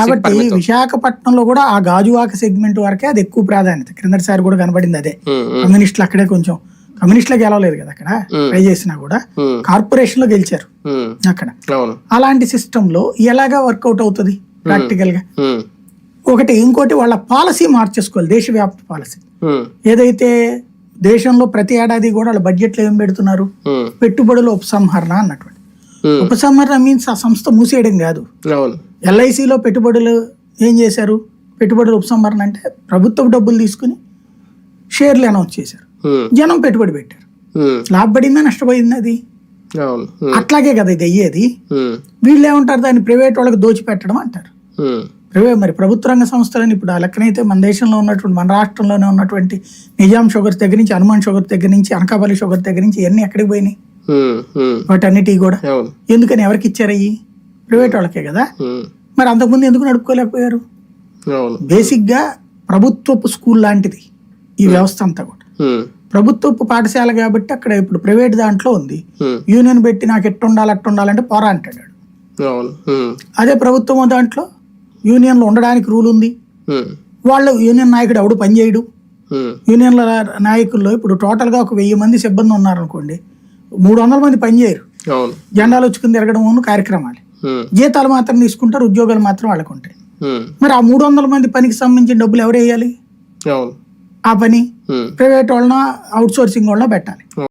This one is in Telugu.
కాబట్టి విశాఖపట్నంలో కూడా ఆ గాజువాక సెగ్మెంట్ వరకే అది ఎక్కువ ప్రాధాన్యత. క్రిందటిసారి కూడా కనబడింది అదే. కమ్యూనిస్టులు అక్కడే కొంచెం కమ్యూనిస్టులు గెలవలేదు కదా అక్కడ ట్రై చేసినా కూడా. కార్పొరేషన్లో గెలిచారు అక్కడ. అలాంటి సిస్టమ్లో ఎలాగా వర్కౌట్ అవుతుంది ప్రాక్టికల్గా ఒకటి ఇంకోటి వాళ్ళ పాలసీ మార్చేసుకోవాలి దేశవ్యాప్త పాలసీ. ఏదైతే దేశంలో ప్రతి ఏడాది కూడా వాళ్ళ బడ్జెట్లో ఏం పెడుతున్నారు? పెట్టుబడుల ఉపసంహరణ అన్నటువంటి. ఉమ్, ఉపసంహరణ మీన్స్ ఆ సంస్థ మూసేయడం కాదు. ఎల్ఐసిలో పెట్టుబడులు ఏం చేశారు? పెట్టుబడుల ఉపసంహరణ అంటే ప్రభుత్వ డబ్బులు తీసుకుని షేర్లు అనౌన్స్ చేశారు. జనం పెట్టుబడి పెట్టారు. లాభపడిందా నష్టపోయిందా అది? అట్లాగే కదా ఇది అయ్యేది. వీళ్ళు ఏమంటారు? దాన్ని ప్రైవేట్ వాళ్ళకి దోచిపెట్టడం అంటారు. ప్రైవేట్ మరి ప్రభుత్వ రంగ సంస్థలని ఇప్పుడు ఆ లెక్కనైతే మన దేశంలో ఉన్నటువంటి మన రాష్ట్రంలోనే ఉన్నటువంటి నిజాం షుగర్స్ దగ్గర నుంచి హనుమాన్ షుగర్ దగ్గర నుంచి అనకాపల్లి షుగర్ దగ్గర నుంచి ఇవన్నీ ఎక్కడికి పోయినాయి? వాటన్నిటివి కూడా. ఎందుకని ఎవరికి ఇచ్చారు అయ్యి? ప్రైవేట్ వాళ్ళకే కదా. మరి అంతకుముందు ఎందుకు నడుపుకోలేకపోయారు? బేసిక్గా ప్రభుత్వపు స్కూల్ లాంటిది ఈ వ్యవస్థ అంతా కూడా. ప్రభుత్వపు పాఠశాల కాబట్టి అక్కడ ఇప్పుడు ప్రైవేట్ దాంట్లో ఉంది. యూనియన్ పెట్టి నాకు ఎట్టు ఉండాలి అట్టు ఉండాలంటే పోరా అంటాడు అదే ప్రభుత్వం దాంట్లో యూనియన్లో ఉండడానికి రూల్ ఉంది. వాళ్ళు యూనియన్ నాయకుడు ఎవడు పనిచేయడు యూనియన్ల నాయకుల్లో ఇప్పుడు టోటల్గా ఒక వెయ్యి మంది సిబ్బంది ఉన్నారనుకోండి. మూడు వందల మంది పనిచేయరు జెండాలు వచ్చుకుని తిరగడం కార్యక్రమాలు. జీతాలు మాత్రం తీసుకుంటారు ఉద్యోగాలు మాత్రం వాళ్ళకు ఉంటాయి. మరి ఆ మూడు వందల మంది పనికి సంబంధించిన డబ్బులు ఎవరు వేయాలి? ఆ పని. ప్రైవేట్ వాళ్ళన అవుట్ సోర్సింగ్ వాళ్ళన పెట్టాలి.